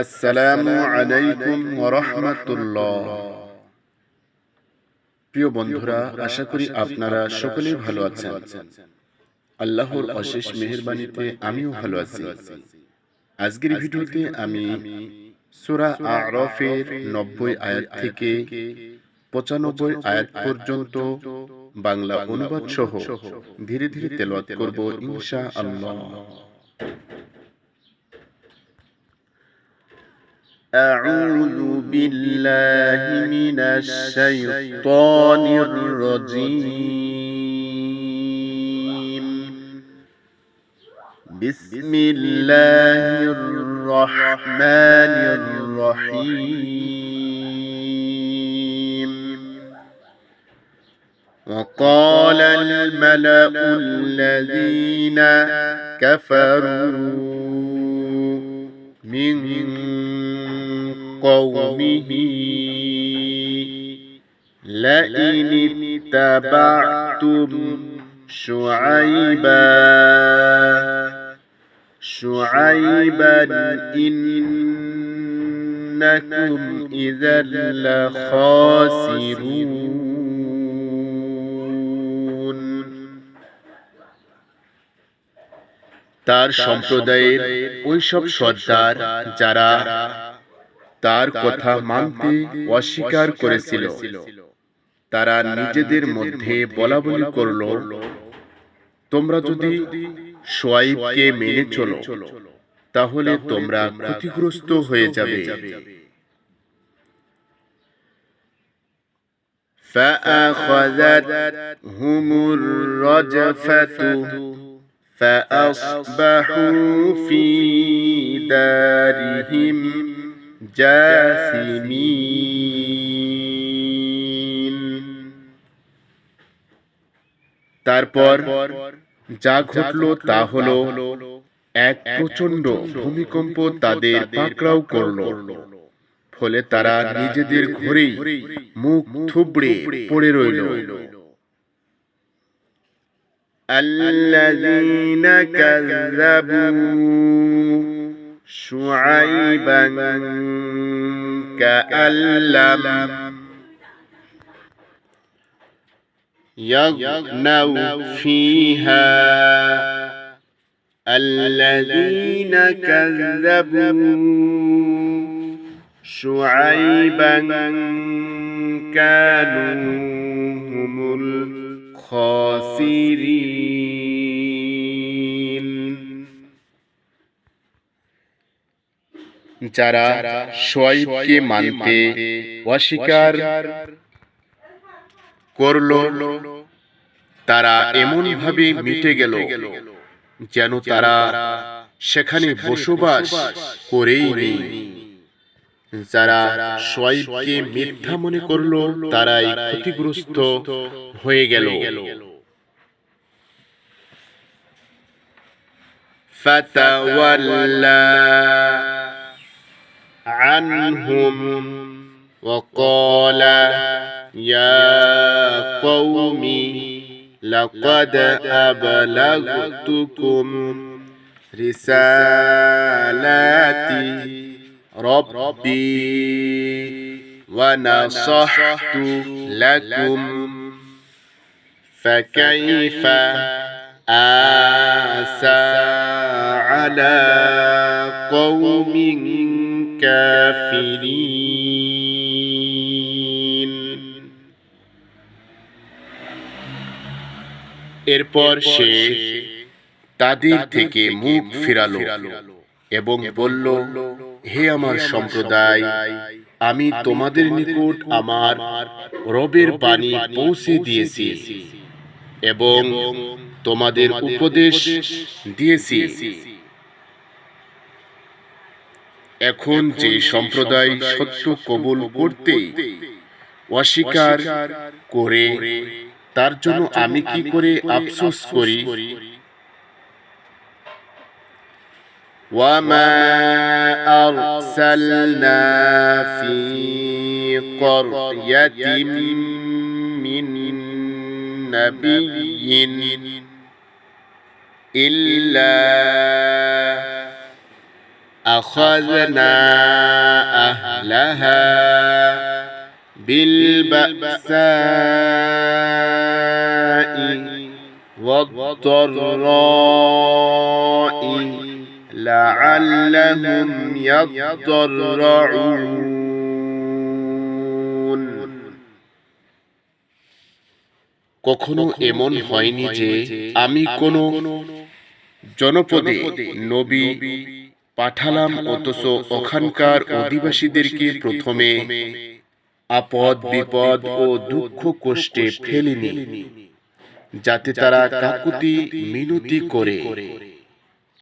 আসসালামু আলাইকুম ওরহমতুল্লাহ প্রিয় বন্ধুরা আশা করি আপনারা সকলেই ভালো আছেন। আল্লাহর অশেষ মেহেরবানিতে আমিও ভালো আছি। আজকের ভিডিওতে আমি সূরা আরফের নব্বই আয়াত থেকে পঁচানব্বই আয়াত পর্যন্ত বাংলা অনুবাদ সহ ধীরে ধীরে তেলাওয়াত করব ইনশা আল্লাহ أعوذ بالله من الشيطان الرجيم. بسم الله الرحمن الرحيم. وقال الملأ الذين كفروا من قومه لئن اتبعتم شعيبا شعيبا إنكم إذا لخاسرون তার সম্প্রদায়ের ওইসব সর্দার যারা তার কথা মানতে অস্বীকার করেছিল তারা নিজেদের মধ্যে বলা বলি করল তোমরা যদি সোয়াইবকে মেনে চলো তাহলে তোমরা ক্ষতিগ্রস্ত হয়ে যাবে فأخذتهم الرجفة فأصبحوا في دارهم জাসিমিন তারপর যা ঘটল তা হলো এক প্রচন্ড ভূমিকম্প তাদের পাকড়াও করল ফলে তারা নিজেদের ঘরেই মুখ থুবড়ে পড়ে রইল الذين كذبوا شعيبا كأن لم يغنوا فيها الذين كذبوا. شعيبا كانوا هم الخاسرين. যারা সোয়াইবকে মানতে অস্বীকার করল তারা এমন ভাবে মিটে গেল যেন তারা সেখানে বসবাস করেই নেই যারা সোয়াইবকে মিথ্যা মনে করল তারাই ক্ষতিগ্রস্ত হয়ে গেল فتولى عنهم وقال يا قوم لقد أبلغتكم رسالات ربي ونصحت لكم فكيف آسى على قوم কাফিরিন এরপর সে তাদের থেকে মুখ ফিরালো এবং বলল হে আমার সম্প্রদায় আমি তোমাদের নিকট আমার রবের বাণী পৌঁছে দিয়েছি এবং তোমাদের উপদেশ দিয়েছি। এখন যে সম্প্রদায় সত্য কবুল করতে অস্বীকার করে তার জন্য আমি কি করে আফসোস করি وما أرسلنا في قرية من نبي إلا أخذنا أهلها بالبأساء والضراء لعلهم يضرعون কখনো এমন হয়নি যে আমি কোনো জনপদে নবী পাঠালাম অথচ ওখানকার অধিবাসীদেরকে প্রথমে আপদ বিপদ ও দুঃখ কষ্টে ফেলিনি যাতে তারা কাকুতি মিনতি করে।